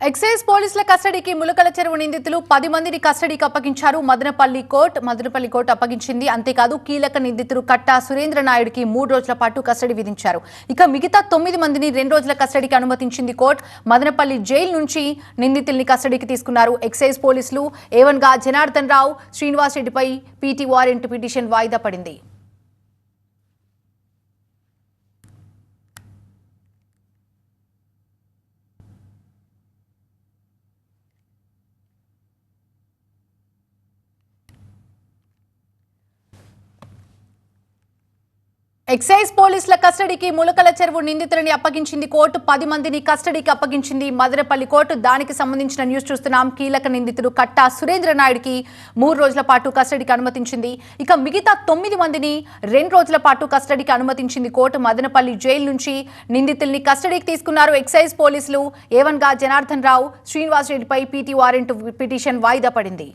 Excise పోలీసుల కస్టడీకి ములకల చెరువు నిందితులు పది మందిని కస్టడీకి అప్పగించారు. మదనపల్లి కోర్టు మదనపల్లి కోర్టు అప్పగించింది. అంతేకాదు కీలక నిందితుడు కట్టా సురేంద్ర నాయుడికి మూడు రోజుల పాటు కస్టడీ విధించారు. ఇక మిగతా తొమ్మిది మందిని రెండు రోజుల కస్టడీకి అనుమతించింది కోర్టు. మదనపల్లి జైలు నుంచి నిందితుల్ని కస్టడీకి తీసుకున్నారు. ఎక్సైజ్ పోలీసులు ఏవన్గా జనార్దన్ రావు శ్రీనివాస్ రెడ్డిపై పీటీ వారెంట్ పిటిషన్ వాయిదా పడింది. ఎక్సైజ్ పోలీసుల కస్టడీకి ములకల చెరువు నిందితులని అప్పగించింది కోర్టు. పది మందిని కస్టడీకి అప్పగించింది మదనపల్లి కోర్టు. దానికి సంబంధించిన న్యూస్ చూస్తున్నాం. కీలక నిందితుడు కట్టా సురేంద్ర నాయుడికి మూడు రోజుల పాటు కస్టడీకి అనుమతించింది. ఇక మిగతా తొమ్మిది మందిని రెండు రోజుల పాటు కస్టడీకి అనుమతించింది కోర్టు. మదనపల్లి జైలు నుంచి నిందితుల్ని కస్టడీకి తీసుకున్నారు ఎక్సైజ్ పోలీసులు. ఏవన్గా జనార్దన్ రావు శ్రీనివాస్ రెడ్డిపై పీటీ వారెంట్ పిటిషన్ వాయిదా పడింది.